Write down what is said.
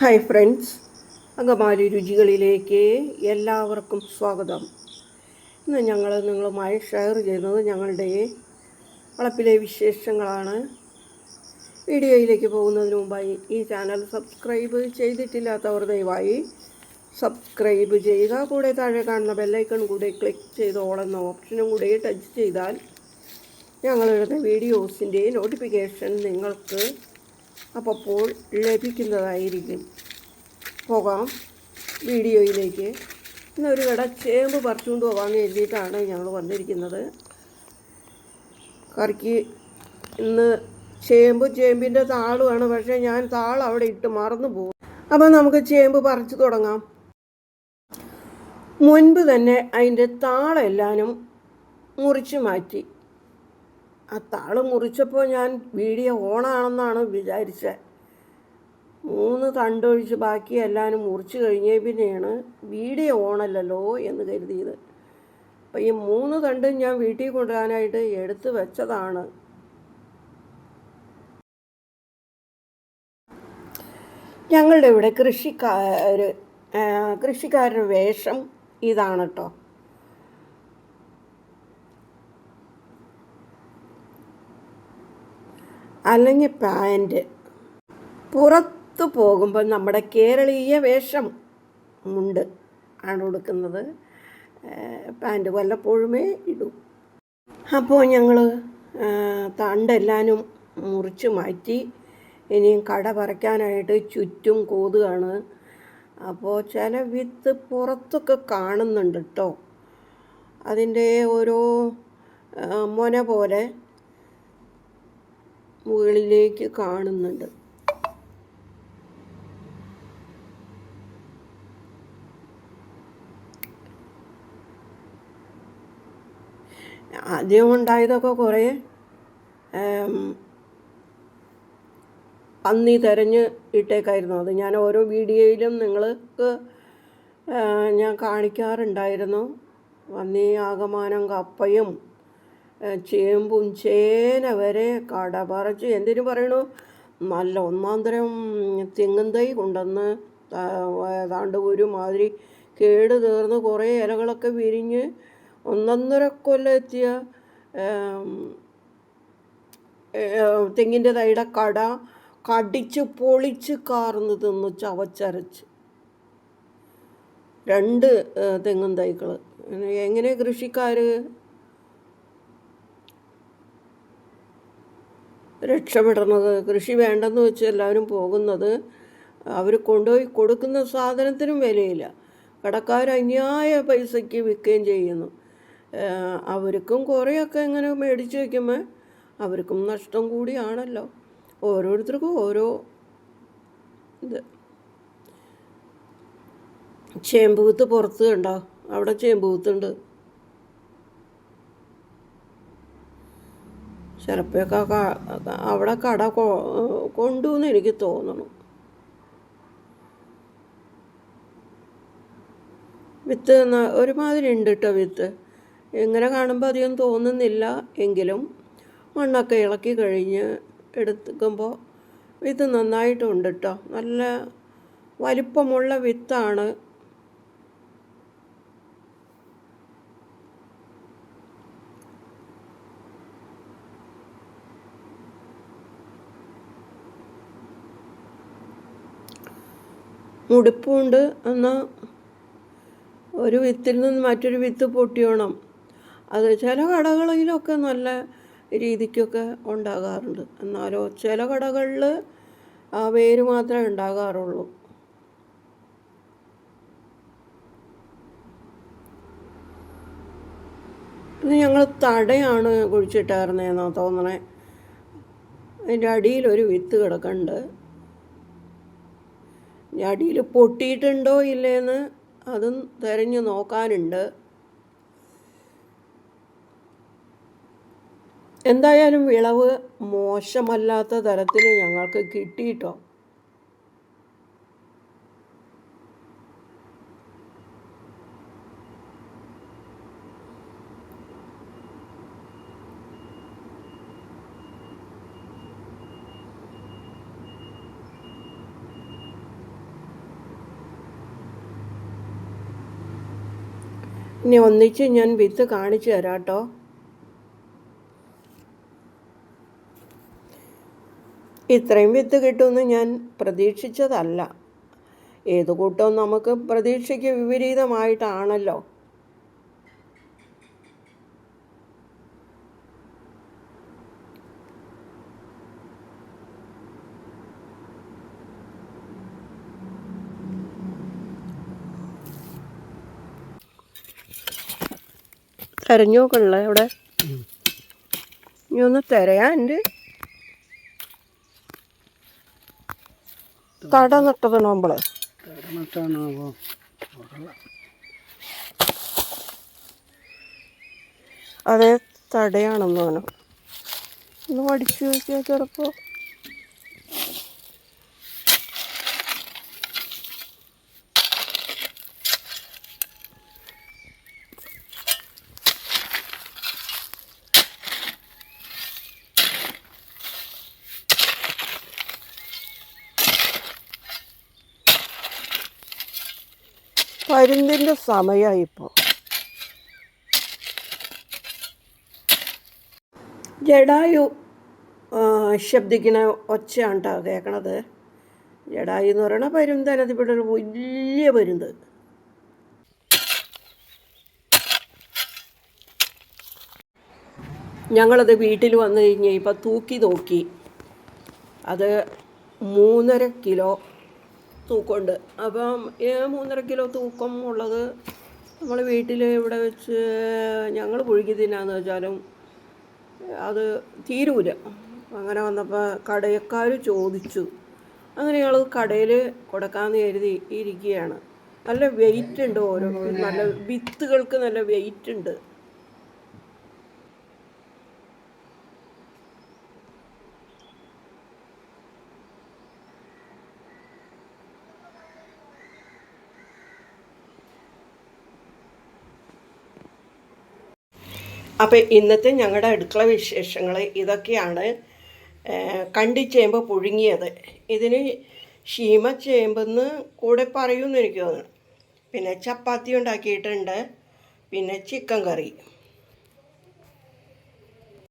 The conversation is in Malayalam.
ഹായ് ഫ്രണ്ട്സ് അങ്കമാലി രുചികളിലേക്ക് എല്ലാവർക്കും സ്വാഗതം. ഇന്ന് ഞങ്ങൾ നിങ്ങളുമായി ഷെയർ ചെയ്യുന്നത് ഞങ്ങളുടെ വളപ്പിലെ വിശേഷങ്ങളാണ്. വീഡിയോയിലേക്ക് പോകുന്നതിന് മുമ്പായി ഈ ചാനൽ സബ്സ്ക്രൈബ് ചെയ്തിട്ടില്ലാത്തവർ ദയവായി സബ്സ്ക്രൈബ് ചെയ്യുക. കൂടെ താഴെ കാണുന്ന ബെല്ലൈക്കൺ കൂടെ ക്ലിക്ക് ചെയ്ത് ഓൾ എന്ന ഓപ്ഷനും കൂടെ ടച്ച് ചെയ്താൽ ഞങ്ങളിടുന്ന വീഡിയോസിന്റെ നോട്ടിഫിക്കേഷൻ നിങ്ങൾക്ക് അപ്പോൾ ലഭിക്കുന്നതായിരിക്കും. പോകാം. വീഡിയോയിലേക്ക്. ഇന്നൊരു കട ചേമ്പ് പറിച്ചുകൊണ്ട് പോകാമെന്ന് എഴുതിയിട്ടാണ് ഞങ്ങൾ വന്നിരിക്കുന്നത്. കറിക്ക് ഇന്ന് ചേമ്പ് ചേമ്പിന്റെ താളുമാണ് പക്ഷേ ഞാൻ താൾ അവിടെ ഇട്ട് മറന്നു പോകും. അപ്പോൾ നമുക്ക് ചേമ്പ് പറിച്ചു തുടങ്ങാം. മുൻപ് തന്നെ അതിന്റെ താളെല്ലാനും മുറിച്ച് മാറ്റി. ആ താൾ മുറിച്ചപ്പോൾ ഞാൻ വീഡിയോ ഓണാണെന്നാണ് വിചാരിച്ചത് മൂന്ന് തണ്ടൊഴിച്ച് ബാക്കി എല്ലാവരും മുറിച്ച് കഴിഞ്ഞേ പിന്നെയാണ് വീഡിയോ ഓണല്ലല്ലോ എന്ന് കരുതിയത്. അപ്പം ഈ മൂന്ന് തണ്ടും ഞാൻ വീട്ടിൽ കൊണ്ടുവരാനായിട്ട് എടുത്തു വെച്ചതാണ്. ഞങ്ങളുടെ ഇവിടെ കൃഷിക്കാർ കൃഷിക്കാരുടെ വേഷം ഇതാണ് കേട്ടോ അല്ലെങ്കിൽ പാന്റ്. പുറത്തു പോകുമ്പോൾ നമ്മുടെ കേരളീയ വേഷം മുണ്ട് ആണ് ഉടുക്കുന്നത്. പാന്റ് വല്ലപ്പോഴുമേ ഇടും. അപ്പോൾ ഞങ്ങൾ തണ്ടെല്ലാനും മുറിച്ച് മാറ്റി. ഇനിയും കട പറിക്കാനായിട്ട് ചുറ്റും കോതുകയാണ്. അപ്പോൾ ചില വിത്ത് പുറത്തൊക്കെ കാണുന്നുണ്ട് കേട്ടോ. അതിന്റെ ഓരോ മൊന പോലെ മുകളിലേക്ക് കാണുന്നുണ്ട്. ആദ്യം ഉണ്ടായതൊക്കെ കുറേ പന്നി തിരഞ്ഞ് ഇട്ടേക്കായിരുന്നു. അത് ഞാൻ ഓരോ വീഡിയോയിലും നിങ്ങൾക്ക് ഞാൻ കാണിക്കാറുണ്ടായിരുന്നു. പന്നി ആകമാനം കപ്പയും ചേമ്പും ചേന വരെ കട പറിച്ച് എന്തിനു പറയണു? നല്ല ഒന്നാം തരം തെങ്ങും തൈ കൊണ്ടുവന്ന് ഏതാണ്ട് ഒരുമാതിരി കേട് തീർന്ന് കുറേ ഇലകളൊക്കെ വിരിഞ്ഞ് ഒന്നൊന്നര കൊല്ലം എത്തിയ തെങ്ങിന്റെ തൈയുടെ കട കടിച്ച് പൊളിച്ച് കാർന്ന് തിന്ന് ചവച്ചരച്ച്. രണ്ട് തെങ്ങും തൈകൾ എങ്ങനെ കൃഷിക്കാർ രക്ഷപ്പെടുന്നത് കൃഷി വേണ്ടെന്ന് വെച്ച് എല്ലാവരും പോകുന്നത് അവർ കൊണ്ടുപോയി കൊടുക്കുന്ന സാധനത്തിനും വിലയില്ല. കടക്കാർ അന്യായ പൈസയ്ക്ക് വിൽക്കുകയും ചെയ്യുന്നു. അവർക്കും കുറേയൊക്കെ ഇങ്ങനെ മേടിച്ച് വയ്ക്കുമ്പോൾ അവർക്കും നഷ്ടം കൂടിയാണല്ലോ. ഓരോരുത്തർക്കും ഓരോ ഇത്. ചേമ്പൂത്ത് പുറത്ത് കണ്ടോ? അവിടെ ചേമ്പൂത്തുണ്ട് ചിലപ്പോഴൊക്കെ അവിടെ കട കൊണ്ടുവന്ന് എനിക്ക് തോന്നണം. വിത്ത് ഒരുമാതിരി ഉണ്ട് കേട്ടോ വിത്ത്. ഇങ്ങനെ കാണുമ്പോൾ അധികം തോന്നുന്നില്ല എങ്കിലും മണ്ണൊക്കെ ഇളക്കി കഴിഞ്ഞ് എടുക്കുമ്പോൾ വിത്ത് നന്നായിട്ടുണ്ട് കേട്ടോ നല്ല വലിപ്പമുള്ള വിത്താണ് മുടിപ്പുണ്ട് എന്നാൽ ഒരു വിത്തിൽ നിന്ന് മറ്റൊരു വിത്ത് പൊട്ടിയോണം. അത് ചില കടകളിലൊക്കെ നല്ല രീതിക്കൊക്കെ ഉണ്ടാകാറുണ്ട്. എന്നാലോ ചില കടകളിൽ ആ വേര് മാത്രമേ ഉണ്ടാകാറുള്ളൂ. ഇത് ഞങ്ങൾ തടയാണ് കുഴിച്ചിട്ടായിരുന്നതെന്നാണ് തോന്നണേ. അതിന്റെ അടിയിലൊരു വിത്ത് കിടക്കുന്നുണ്ട് അടിയിൽ പൊട്ടിയിട്ടുണ്ടോ ഇല്ലേന്ന് അതും തിരഞ്ഞു നോക്കാനുണ്ട്. എന്തായാലും വിളവ് മോശമല്ലാത്ത തരത്തിൽ ഞങ്ങൾക്ക് കിട്ടിയിട്ടോ? ഇനി ഒന്നിച്ച് ഞാൻ വിത്ത് കാണിച്ചു തരാം കേട്ടോ ഇത്രയും വിത്ത് കിട്ടുമെന്ന് ഞാൻ പ്രതീക്ഷിച്ചതല്ല. ഏത് കൂട്ടവും നമുക്ക് പ്രതീക്ഷയ്ക്ക് വിപരീതമായിട്ടാണല്ലോ. തെരഞ്ഞു ഇവിടെ അവിടെ. ഇനി ഒന്ന് തിരയാണ്ട് തട നട്ടത് നമ്മൾ അതെ അതേ തടയാണെന്ന് തോന്നുന്നു. ഒന്ന് പഠിച്ചു നോക്കിയാൽ ചിലപ്പോൾ പരുന്തിന്റെ സമയമായി ഇപ്പോൾ ജഡായു ശബ്ദിക്കണ ഒച്ചയാണ് കേട്ടോ കേൾക്കണത് ജഡായു എന്ന് പറയണ പരുന്തനത് ഇവിടെ ഒരു വലിയ പരുന്ത്. ഞങ്ങളത് വീട്ടിൽ വന്നു കഴിഞ്ഞ് ഇപ്പം തൂക്കി നോക്കി. അത് മൂന്നര കിലോ തൂക്കമുണ്ട്. അപ്പം മൂന്നര കിലോ തൂക്കം ഉള്ളത് നമ്മൾ വീട്ടിൽ ഇവിടെ വെച്ച് ഞങ്ങൾ പുഴുകി തിന്നാന്ന് വെച്ചാലും അത് തീരൂല. അങ്ങനെ വന്നപ്പോൾ കടയക്കാർ ചോദിച്ചു. അങ്ങനെ ഞങ്ങൾ കടയിൽ കൊടുക്കാമെന്ന് കരുതി ഇരിക്കുകയാണ്. നല്ല വെയിറ്റ് ഉണ്ട് ഓരോ നല്ല വിത്തുകൾക്ക് നല്ല വെയിറ്റ് ഉണ്ട്. അപ്പോൾ ഇന്നത്തെ ഞങ്ങളുടെ അടുക്കള വിശേഷങ്ങൾ ഇതൊക്കെയാണ് കണ്ടിച്ചേമ്പ് പുഴുങ്ങിയത്. ഇതിന് ശീമച്ചേമ്പെന്ന് കൂടെ പറയുമെന്ന് എനിക്ക് തോന്നുന്നു. പിന്നെ ചപ്പാത്തി ഉണ്ടാക്കിയിട്ടുണ്ട് പിന്നെ ചിക്കൻ കറി.